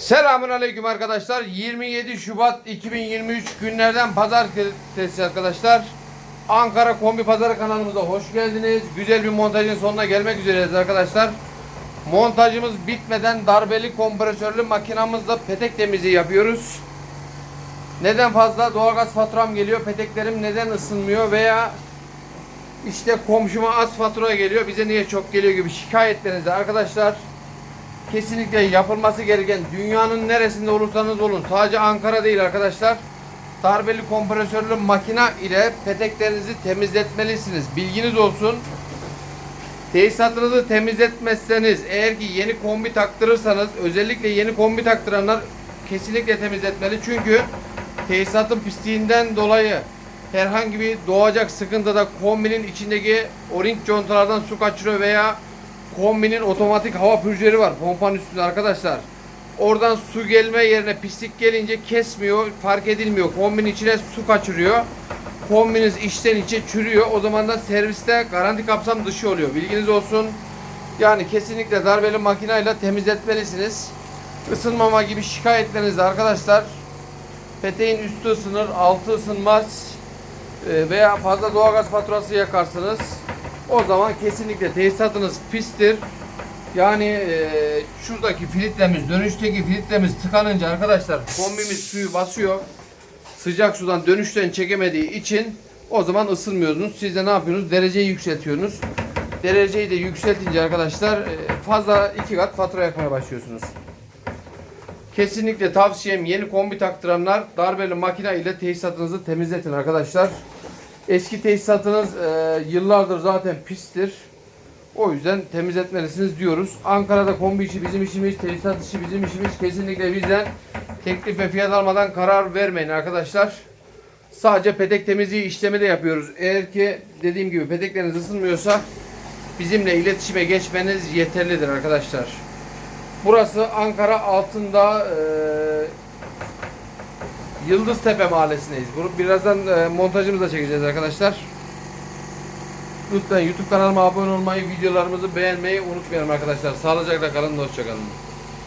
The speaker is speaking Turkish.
Selamun Aleyküm arkadaşlar. 27 Şubat 2023 günlerden pazartesi arkadaşlar. Ankara Kombi Pazarı kanalımıza hoş geldiniz. Güzel bir montajın sonuna gelmek üzereyiz arkadaşlar. Montajımız bitmeden darbeli kompresörlü makinamızla petek temizliği yapıyoruz. Neden fazla doğalgaz faturam geliyor, peteklerim neden ısınmıyor veya işte komşuma az fatura geliyor, bize niye çok geliyor gibi şikayetlerinizi arkadaşlar kesinlikle yapılması gereken dünyanın neresinde olursanız olun. Sadece Ankara değil arkadaşlar. Darbeli kompresörlü makina ile peteklerinizi temizletmelisiniz. Bilginiz olsun. Tesisatınızı temizletmezseniz eğer ki yeni kombi taktırırsanız özellikle yeni kombi taktıranlar kesinlikle temizletmeli. Çünkü tesisatın pisliğinden dolayı herhangi bir doğacak sıkıntıda kombinin içindeki o-ring contalardan su kaçırıyor veya kombinin otomatik hava pürcüleri var pompanın üstünde arkadaşlar. Oradan su gelme yerine pislik gelince kesmiyor, fark edilmiyor. Kombinin içine su kaçırıyor. Kombiniz içten içe çürüyor. O zaman da serviste garanti kapsam dışı oluyor. Bilginiz olsun. Yani kesinlikle darbeli makinayla temizletmelisiniz. Isınmama gibi şikayetleriniz de arkadaşlar peteğin üstü ısınır, altı ısınmaz Ee, veya fazla doğalgaz faturası yakarsınız. O zaman kesinlikle tesisatınız pistir. Yani e, şuradaki filtremiz, dönüşteki filtremiz tıkanınca arkadaşlar kombimiz suyu basıyor. Sıcak sudan dönüşten çekemediği için o zaman ısınmıyorsunuz. Siz de ne yapıyorsunuz? Dereceyi yükseltiyorsunuz. Dereceyi de yükseltince arkadaşlar e, fazla iki kat fatura yakmaya başlıyorsunuz. Kesinlikle tavsiyem yeni kombi taktıranlar darbeli makine ile tesisatınızı temizletin arkadaşlar. Eski tesisatınız e, yıllardır zaten pistir. O yüzden temizletmelisiniz diyoruz. Ankara'da kombi işi bizim işimiz, tesisat işi bizim işimiz. Kesinlikle bizden teklif ve fiyat almadan karar vermeyin arkadaşlar. Sadece petek temizliği işlemi de yapıyoruz. Eğer ki dediğim gibi petekleriniz ısınmıyorsa bizimle iletişime geçmeniz yeterlidir arkadaşlar. Burası Ankara altında e, Yıldıztepe mahallesindeyiz. Bunu birazdan e, montajımızı da çekeceğiz arkadaşlar. Lütfen YouTube kanalıma abone olmayı, videolarımızı beğenmeyi unutmayalım arkadaşlar. Sağlıcakla kalın, hoşçakalın.